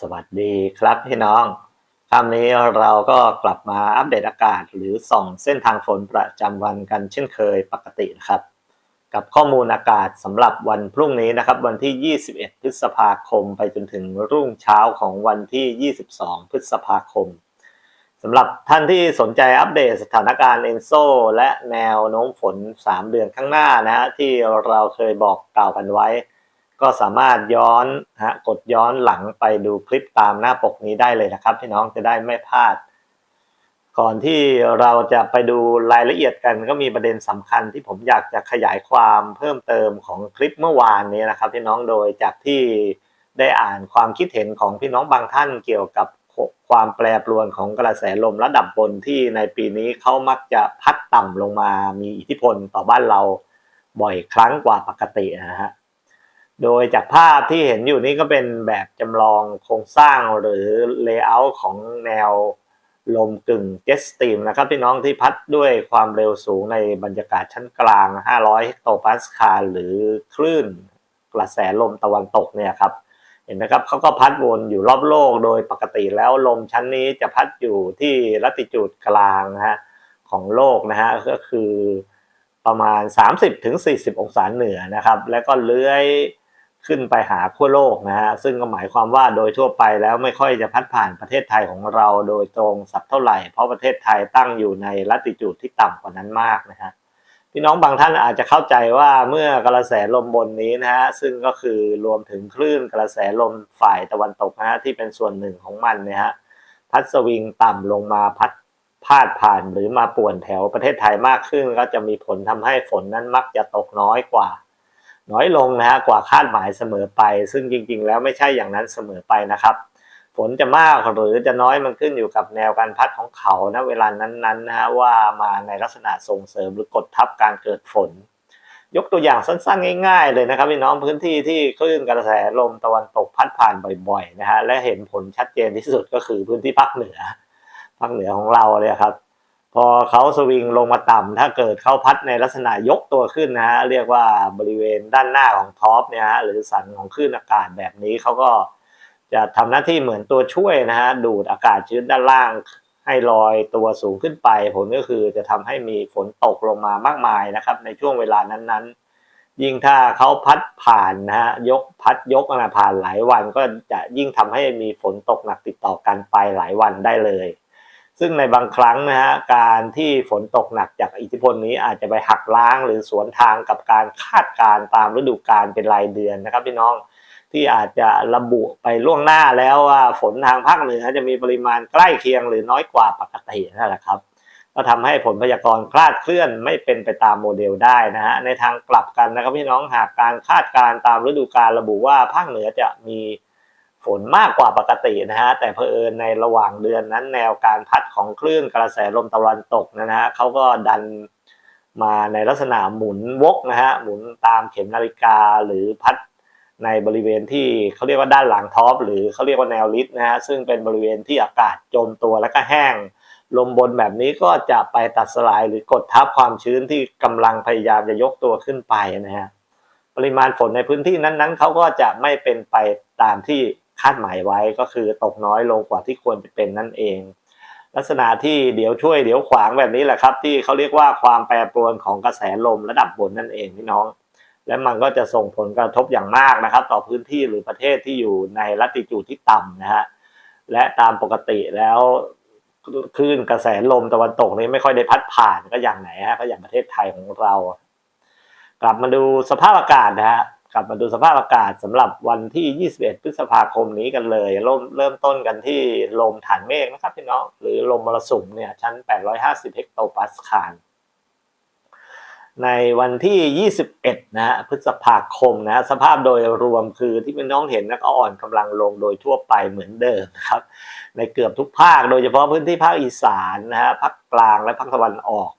สวัสดีครับพี่น้องคราวนี้เราก็กลับมาอัปเดตอากาศ หรือส่องเส้นทางฝนประจำวันกันเช่นเคยปกตินะครับ กับข้อมูลอากาศสำหรับวันพรุ่งนี้นะครับ วันที่ 21 พฤษภาคม ไปจนถึงรุ่งเช้าของวันที่ 22 พฤษภาคมสำหรับท่านที่สนใจอัปเดตสถานการณ์เอนโซและแนวโน้มฝน 3 เดือนข้างหน้านะฮะที่เราเคยบอกกล่าวกันไว้ ก็สามารถย้อนฮะกดย้อนหลังไปดูคลิปตามหน้าปกนี้ได้เลยนะครับพี่น้องจะได้ไม่พลาด ก่อนที่เราจะไปดูรายละเอียดกัน ก็มีประเด็นสำคัญที่ผมอยากจะขยายความเพิ่มเติมของคลิปเมื่อวานนี้นะครับ พี่น้องโดยจากที่ได้อ่านความคิดเห็นของพี่น้องบางท่านเกี่ยวกับความแปรปรวนของกระแสลมระดับบนที่ในปีนี้เขามักจะพัดต่ำลงมามีอิทธิพลต่อบ้านเราบ่อยครั้งกว่าปกตินะฮะ โดยจากภาพที่เห็นอยู่นี่ก็เป็นแบบจำลองโครงสร้างหรือเลเยอร์ของแนวลมกึ่งเจ็ตสตรีมนะครับพี่น้องที่พัดด้วยความเร็วสูงในบรรยากาศชั้นกลาง 500 เฮกโตปาสคาลหรือคลื่นกระแสลมตะวันตกเนี่ยครับ เห็นไหมครับเขาก็พัดวนอยู่รอบโลกโดยปกติแล้วลมชั้นนี้จะพัดอยู่ที่ลัติจูดกลางนะฮะของโลกนะฮะก็คือประมาณ 30-40 องศาเหนือนะครับ แล้วก็เลื้อย ขึ้นไปหาขั้วโลกนะฮะซึ่งก็หมายความว่าโดยทั่วไปแล้วไม่ค่อยจะพัดผ่านประเทศไทยของเราโดยตรงสักเท่าไหร่ เพราะประเทศไทยตั้งอยู่ในลัติจูดที่ต่ำกว่านั้นมากนะฮะพี่น้องบางท่านอาจจะเข้าใจว่าเมื่อกระแสลมบนนี้นะฮะซึ่งก็คือรวมถึงคลื่นกระแสลมฝ่ายตะวันตกนะฮะที่เป็นส่วนหนึ่งของมันเนี่ยฮะพัดสวิงต่ำลงมาพัดพาดผ่านหรือมาป่วนแถวประเทศไทยมากขึ้น ก็จะมีผลทำให้ฝนนั้นมักจะตกน้อยกว่า น้อยลงนะฮะกว่าคาดหมายเสมอไป ซึ่งจริงๆ แล้วไม่ใช่อย่างนั้นเสมอไปนะครับ ฝนจะมากหรือจะน้อยมันขึ้นอยู่กับแนวการพัดของเขานะเวลานั้นๆนะฮะว่ามาในลักษณะส่งเสริมหรือกดทับการเกิดฝน ยกตัวอย่างสั้นๆ ง่ายๆ เลยนะครับพี่น้องพื้นที่ที่คลื่นกระแสลมตะวันตกพัดผ่านบ่อยๆนะฮะและเห็นผลชัดเจนที่สุดก็คือพื้นที่ภาคเหนือภาคเหนือของเราเลยครับ พอเขาสวิงลงมาต่ำถ้าเกิดเขาพัดในลักษณะยกตัวขึ้นนะฮะเรียกว่าบริเวณด้านหน้าของท็อปเนี่ยฮะหรือสันของคลื่นอากาศแบบนี้เขาก็จะทำหน้าที่เหมือนตัวช่วยนะฮะดูดอากาศชื้นด้านล่างให้ลอยตัวสูงขึ้นไป ผลก็คือจะทำให้มีฝนตกลงมามากมายนะครับ ในช่วงเวลานั้นๆ ยิ่งถ้าเขาพัดผ่านนะฮะยกพัดยกนะผ่านหลายวันก็จะยิ่งทำให้มีฝนตกหนักติดต่อกันไปหลายวันได้เลย ซึ่งในบางครั้งนะฮะการที่ฝนตกหนักจากอิทธิพลนี้อาจจะไปหักล้างหรือสวนทางกับการคาดการตามฤดูกาลเป็นรายเดือนนะครับพี่น้องที่อาจจะระบุไปล่วงหน้าแล้วว่าฝนทางภาคเหนือจะมีปริมาณใกล้เคียงหรือน้อยกว่าปกตินั่นแหละครับ ก็ทำให้ผลพยากรณ์คลาดเคลื่อนไม่เป็นไปตามโมเดลได้นะฮะในทางกลับกันนะครับพี่น้องหากการคาดการตามฤดูกาลระบุว่าภาคเหนือจะมี ฝนมากกว่าปกตินะฮะแต่เพอเอิญในระหว่างเดือนนั้นแนวการพัดของคลื่นกระแสลมตะวันตกนะฮะเขาก็ดันมาในลักษณะหมุนวกนะฮะหมุนตามเข็มนาฬิกาหรือพัดในบริเวณที่เขาเรียกว่าด้านหลังท็อปหรือเขาเรียกว่าแนวลิสนะฮะซึ่งเป็นบริเวณที่อากาศจมตัวแล้วก็แห้ง ลมบนแบบนี้ก็จะไปตัดสลายหรือกดทับความชื้นที่กำลังพยายามจะยกตัวขึ้นไปนะฮะปริมาณฝนในพื้นที่นั้นๆเขาก็จะไม่เป็นไปตามที่ คาดหมายไว้ก็คือตกน้อยลงกว่าที่ควรจะเป็นนั่นเอง ลักษณะที่เดี๋ยวช่วยเดี๋ยวขวางแบบนี้แหละครับ ที่เขาเรียกว่าความแปรปรวนของกระแสลมระดับบนนั่นเองพี่น้อง และมันก็จะส่งผลกระทบอย่างมากนะครับ ต่อพื้นที่หรือประเทศที่อยู่ในลัติจูดที่ต่ำนะฮะและตามปกติแล้วคลื่นกระแสลมตะวันตกนี้ไม่ค่อยได้พัดผ่านก็อย่างไหนฮะก็อย่างประเทศไทยของเรา กลับมาดูสภาพอากาศนะฮะ กลับมาดูสภาพอากาศสำหรับวันที่ 21 พฤษภาคมนี้กันเลยเริ่มเริ่มต้นกันที่ลมฐานเมฆนะครับพี่น้อง หรือลมมรสุมเนี่ยชั้น 850 เฮกโตปาสคาลในวันที่ 21นะฮะพฤษภาคมนะสภาพโดยรวมคือที่พี่น้องเห็นนะก็อ่อนกำลังลงโดยทั่วไปเหมือนเดิมครับ ในเกือบทุกภาคโดยเฉพาะพื้นที่ภาคอีสานนะฮะภาคกลางและภาคตะวันออก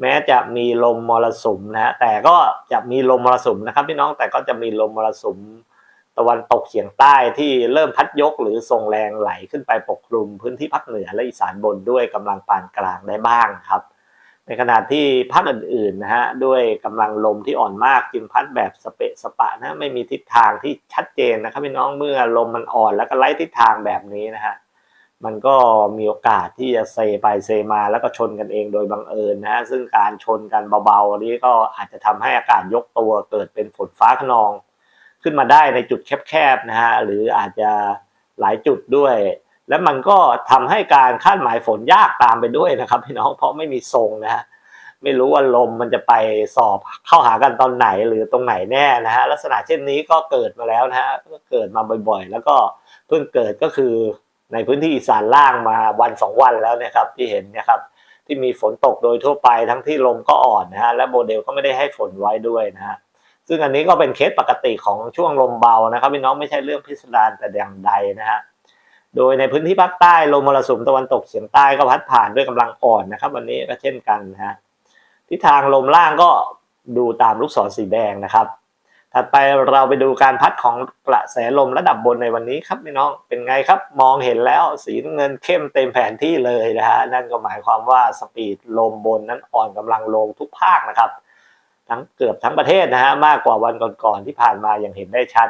แม้จะมีลมมรสุมนะฮะแต่ก็จะมีลมมรสุมนะครับพี่น้องแต่ก็จะมีลมมรสุมตะวันตกเฉียงใต้ที่เริ่มพัดยกหรือส่งแรงไหลขึ้นไปปกคลุมพื้นที่ภาคเหนือและอีสานบนด้วยกำลังปานกลางได้บ้างครับ ในขณะที่ภาคอื่นๆนะฮะด้วยกำลังลมที่อ่อนมากจึงพัดแบบสเปะสปะนะไม่มีทิศทางที่ชัดเจนนะครับพี่น้องเมื่อลมมันอ่อนแล้วก็ไล่ทิศทางแบบนี้นะฮะ มันก็มีโอกาสที่จะเซไปเซมาแล้วก็ชนกันเองโดยบังเอิญนะฮะซึ่งการชนกันเบาๆนี้ก็อาจจะทำให้อากาศยกตัวเกิดเป็นฝนฟ้าขนอง ขึ้นมาได้ในจุดแคบๆนะฮะหรืออาจจะหลายจุดด้วย และมันก็ทำให้การคาดหมายฝนยากตามไปด้วยนะครับพี่น้องเพราะไม่มีทรงนะฮะไม่รู้ว่าลมมันจะไปสอบเข้าหากันตอนไหนหรือตรงไหนแน่นะฮะลักษณะเช่นนี้ก็เกิดมาแล้วนะฮะก็เกิดมาบ่อยๆ แล้วก็เพิ่งเกิดก็คือ ในพื้นที่อีสานล่างมาวันสองวันแล้วนะครับที่เห็นนะครับที่มีฝนตกโดยทั่วไปทั้งที่ลมก็อ่อนนะฮะและโมเดลก็ไม่ได้ให้ฝนไว้ด้วยนะฮะซึ่งอันนี้ก็เป็นเคสปกติของช่วงลมเบานะครับพี่น้องไม่ใช่เรื่องพิสดารแต่อย่างใดนะฮะโดยในพื้นที่ภาคใต้ลมมรสุมตะวันตกเฉียงใต้ก็พัดผ่านด้วยกำลังอ่อนนะครับ วันนี้ก็เช่นกันนะฮะทิศทางลมล่างก็ดูตามลูกศรสีแดงนะครับ ถัดไปเราไปดูการพัดของกระแสลมระดับบนในวันนี้ครับพี่น้องเป็นไงครับ มองเห็นแล้วสีน้ำเงินเข้มเต็มแผนที่เลยนะฮะนั่นก็หมายความว่าสปีดลมบนนั้นอ่อนกำลังลงทุกภาคนะครับ ทั้งเกือบทั้งประเทศนะฮะมากกว่าวันก่อนๆที่ผ่านมาอย่างเห็นได้ชัด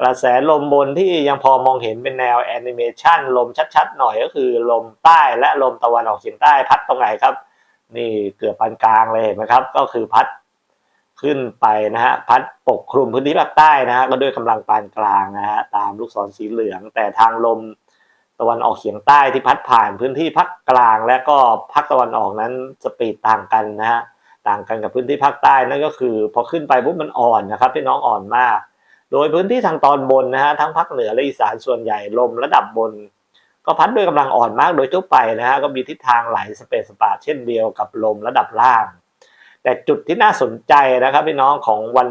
กระแสลมบนที่ยังพอมองเห็นเป็นแนวแอนิเมชันลมชัดๆหน่อยก็คือลมใต้และลมตะวันออกเฉียงใต้พัดตรงไหนครับ นี่เกือบปานกลางเลยเห็นไหมครับ ก็คือพัด ขึ้นไปนะฮะพัดปกคลุมพื้นที่ภาคใต้นะฮะก็ด้วยกำลังปานกลางนะฮะตามลูกศรสีเหลือง แต่ทางลมตะวันออกเฉียงใต้ที่พัดผ่านพื้นที่ภาคกลาง และก็ภาคตะวันออกนั้นสปีดต่างกันนะฮะต่างกันกับพื้นที่ภาคใต้นั่นก็คือ พอขึ้นไปปุ๊บมันอ่อนนะครับพี่น้องอ่อนมาก โดยพื้นที่ทางตอนบนนะฮะทั้งภาคเหนือและอีสานส่วนใหญ่ลมระดับบน ก็พัดด้วยกำลังอ่อนมากโดยทั่วไปนะฮะก็มีทิศทางไหลสเปซสปาเช่นเดียวกับลมระดับล่าง แต่จุดที่น่าสนใจนะครับพี่น้องของวัน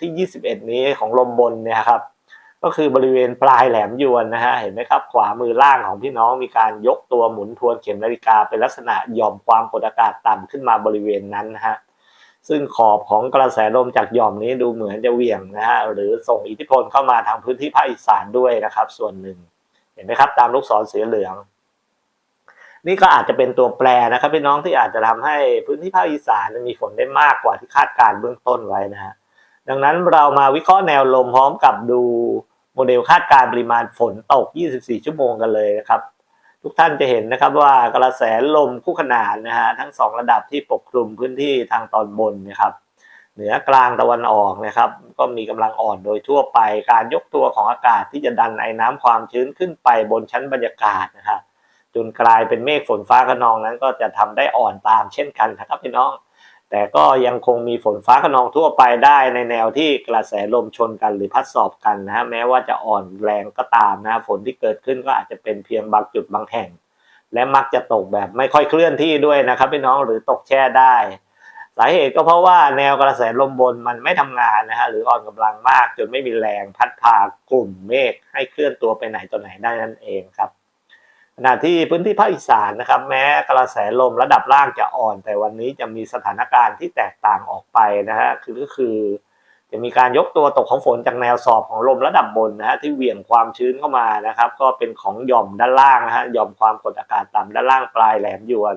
ที่ 21 นี้ของลมบนเนี่ยครับก็คือบริเวณปลายแหลมยวนนะฮะเห็นไหมครับ ขวามือล่างของพี่น้องมีการยกตัวหมุนทวนเข็มนาฬิกาเป็นลักษณะหย่อมความกดอากาศต่ำขึ้นมาบริเวณนั้นนะฮะซึ่งขอบของกระแสลมจากหย่อมนี้ดูเหมือนจะเหวี่ยงนะฮะหรือส่งอิทธิพลเข้ามาทางพื้นที่ภาคอีสานด้วยนะครับ ส่วนหนึ่งเห็นไหมครับ ตามลูกศรสีเหลือง นี่ก็อาจจะเป็นตัวแปรนะครับพี่น้องที่อาจจะทำให้พื้นที่ภาคอีสานมีฝนได้มากกว่าที่คาดการณ์เบื้องต้นไว้นะฮะดังนั้นเรามาวิเคราะห์แนวลมพร้อมกับดูโมเดลคาดการณ์ปริมาณฝนตก 24 ชั่วโมงกันเลยนะครับ ทุกท่านจะเห็นนะครับว่ากระแสลมคู่ขนานนะฮะทั้งสองระดับที่ปกคลุมพื้นที่ทางตอนบนนะครับ เหนือกลางตะวันออกนะครับ ก็มีกำลังอ่อนโดยทั่วไปการยกตัวของอากาศที่จะดันไอ้น้ำความชื้นขึ้นไปบนชั้นบรรยากาศนะครับ จนกลายเป็นเมฆฝนฟ้าขนองนั้นก็จะทำได้อ่อนตามเช่นกันนะครับพี่น้อง แต่ก็ยังคงมีฝนฟ้าขนองทั่วไปได้ในแนวที่กระแสลมชนกันหรือพัดสอบกันนะฮะแม้ว่าจะอ่อนแรงก็ตามนะฝนที่เกิดขึ้นก็อาจจะเป็นเพียงบางจุดบางแห่ง และมักจะตกแบบไม่ค่อยเคลื่อนที่ด้วยนะครับพี่น้องหรือตกแช่ได้สาเหตุก็เพราะว่าแนวกระแสลมบนมันไม่ทำงานนะฮะหรืออ่อนกำลังมากจนไม่มีแรงพัดพากลุ่มเมฆให้เคลื่อนตัวไปไหนต่อไหนได้นั่นเองครับ ขณะที่พื้นที่ภาคอีสานนะครับ แม้กระแสลมระดับล่างจะอ่อน แต่วันนี้จะมีสถานการณ์ที่แตกต่างออกไปนะฮะคือก็คือ จะมีการยกตัวตกของฝนจากแนวสอบของลมระดับบนนะฮะที่เหวี่ยงความชื้นเข้ามานะครับ ก็เป็นของหย่อมด้านล่างนะฮะหย่อมความกดอากาศต่ำด้านล่างปลายแหลมยวน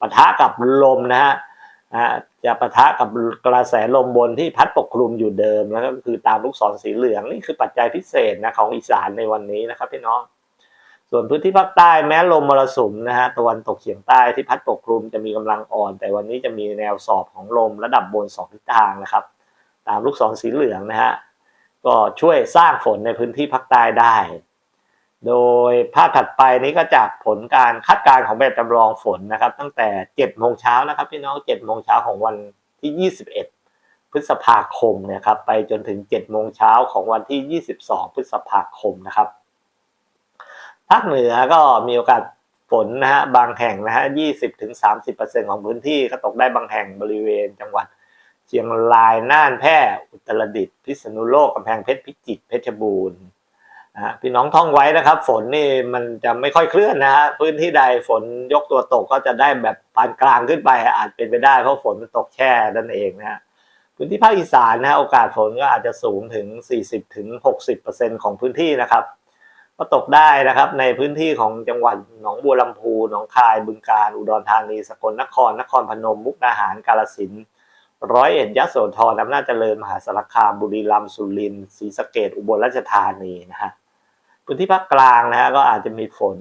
ปะทะกับลมนะฮะจะปะทะกับกระแสลมบนที่พัดปกคลุมอยู่เดิมแล้วก็คือตามลูกศรสีเหลืองนี่คือปัจจัยพิเศษนะของอีสานในวันนี้นะครับพี่น้อง ส่วนพื้นที่ภาคใต้แม้ลมมรสุมนะฮะตะวันตกเฉียงใต้ที่พัดปกคลุมจะมีกำลังอ่อน แต่วันนี้จะมีแนวสอบของลมระดับบนสองทิศทางนะครับ ตามลูกศรสีเหลืองนะฮะก็ช่วยสร้างฝนในพื้นที่ภาคใต้ได้ โดยภาพถัดไปนี้ก็จากผลการคาดการณ์ของแบบจำลองฝนนะครับ ตั้งแต่7โมงเช้านะครับพี่น้อง7โมงเช้าของวันที่ 21 พฤษภาคมเนี่ยครับไปจนถึง7โมงเช้าของวันที่ 22 พฤษภาคมนะครับ ภาคเหนือก็มีโอกาสฝนนะฮะบางแห่งนะฮะ20ถึง30%ของพื้นที่ก็ตกได้บางแห่งบริเวณจังหวัด เชียงราย น่านแพร่ อุตรดิตถ์พิษณุโลกกำแพงเพชรพิจิตรเพชรบูรณ์นะฮะพี่น้องท่องไว้นะครับ ฝนนี่มันจะไม่ค่อยเคลื่อนนะฮะพื้นที่ใดฝนยกตัวตกก็จะได้แบบปานกลางขึ้นไป อาจเป็นไปได้เพราะฝนมันตกแช่นั่นเองนะฮะพื้นที่ภาคอีสานนะฮะโอกาสฝนก็อาจจะสูงถึง 40ถึง60%ของพื้นที่นะครับ ก็ตกได้นะครับ ในพื้นที่ของจังหวัดหนองบัวลำพูหนองคายบึงกาฬอุดรธานีสกลนคร นครพนม มุกดาหารกาฬสินธุ์ร้อยเอ็ดยโสธรอำนาจเจริญมหาสารคามบุรีรัมย์สุรินทร์ศรีสะเกดอุบลราชธานีนะฮะพื้นที่ภาคกลางนะฮะก็อาจจะมีฝน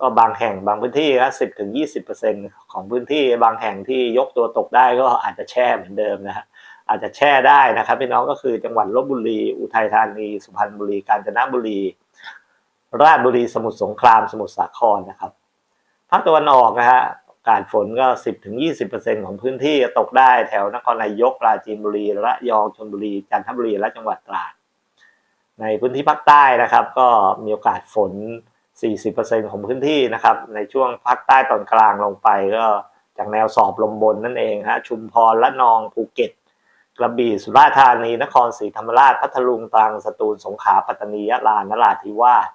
ก็บางแห่งบางพื้นที่ก็สิบถึงยี่สิบเปอร์เซ็นของพื้นที่บางแห่งที่ยกตัวตกได้ก็อาจจะแช่เหมือนเดิมนะฮะอาจจะแช่ได้นะครับพี่น้องก็คือจังหวัดลบบุรี อุทัยธานี สุพรรณบุรี กาญจนบุรี ราชบุรีสมุทรสงครามสมุทรสาครนะครับภาคตะวันออกนะฮะกาสฝนก็ 10ถึง20%ของพื้นที่ตกได้แถวนครนายกปราจีนบุรีระยองชลบุรีจันทบุรีและจังหวัดตราด ในพื้นที่ภาคใต้นะครับ ก็มีโอกาสฝน 40%ของพื้นที่นะครับ ในช่วงภาคใต้ตอนกลางลงไปก็จากแนวสอบลมบนนั่นเองฮะชุมพรละนองภูเก็ต กระบี่สุราษฎร์ธานีนครศรีธรรมราชพัทลุงตรังสตูลสงขลาปัตตานียะลานราธิวาส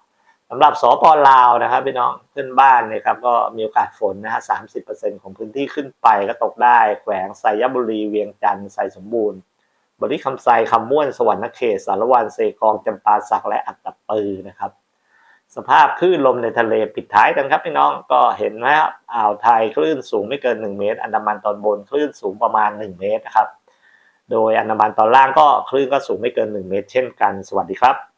สำหรับสปลาวนะครับพี่น้องเพื่อนบ้านเนี่ยครับก็มีโอกาสฝนนะฮะสามสิบเปอร์เซ็นของพื้นที่ขึ้นไปก็ตกได้ แขวงไซยบุรีเวียงจันทร์ไซสมบูรณ์ บริคำไซคำม่วนสวรรณเขตสารวันเซกองจำปาสักและอัตตปือนะครับ สภาพคลื่นลมในทะเลปิดท้ายกันครับพี่น้องก็เห็นไหมครับอ่าวไทยคลื่นสูงไม่เกิน1เมตร อันดามันตอนบนคลื่นสูงประมาณ1เมตรนะครับโดยอันดามันตอนล่างก็คลื่นก็สูงไม่เกิน1เมตร เช่นกันสวัสดีครับ